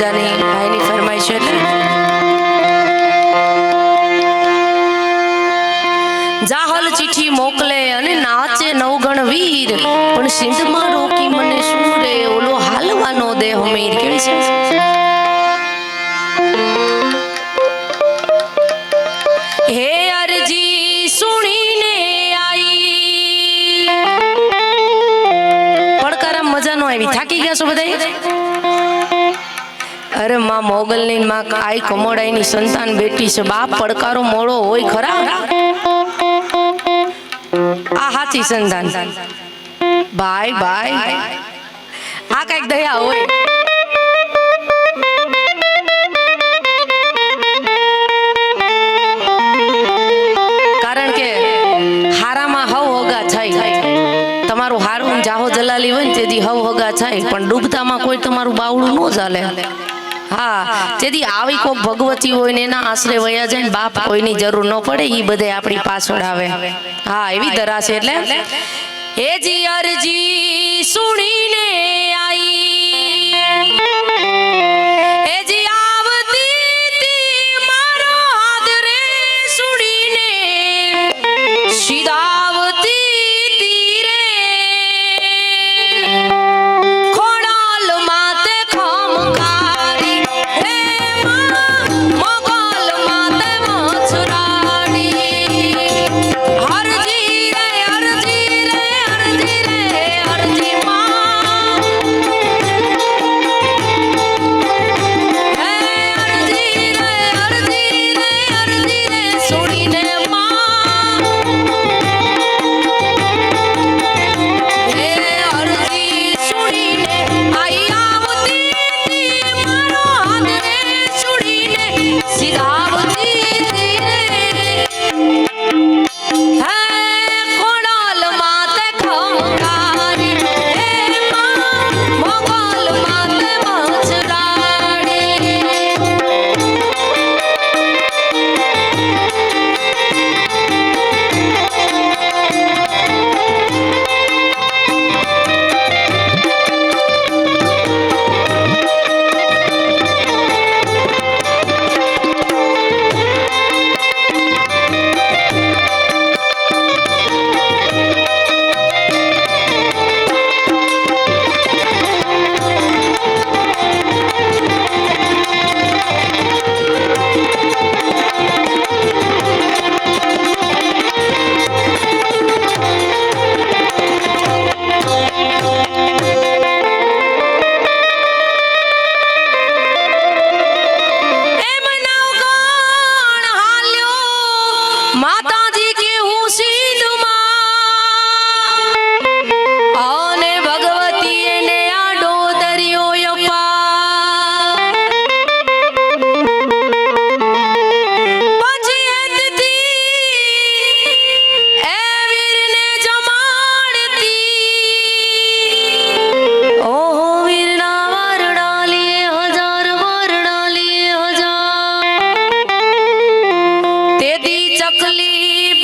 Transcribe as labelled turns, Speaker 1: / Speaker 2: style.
Speaker 1: મજાની ભાઈની ફરમાઈશ છે જાહલ ચીઠી મોકલે અને નાચે નવગણ વીર. પણ સિંધમાં રોકી મને શું રે? ઓલો હાલવાનો દેહ મીર કેવી છે? આવી થાકી ગયા છો બધા અરે માં મોગલની માં આઈ કમોડાઈની સંતાન બેટી છે. બાપ પડકારો મોડો હોય ખરા? આ હાથી સંતાન. ભાઈ ભાઈ. આ કંઈક દયા હોય. કારણ કે હારામાં હવ હોગા થાય તમારું હારું જાહો જલાલી હોય તેથી હવ હોગા થાય પણ ડૂબતામાં કોઈ તમારું બાવડું ન ચાલે. હા તેથી આવી કોક ભગવતી હોય ને એના આશરે વયા જાય ને બાપ કોઈની જરૂર ન પડે એ બધે આપણી પાછળ આવે. હા, એવી તરા છે એટલે. હે જી અરજી સુણીને તેથી ચકલી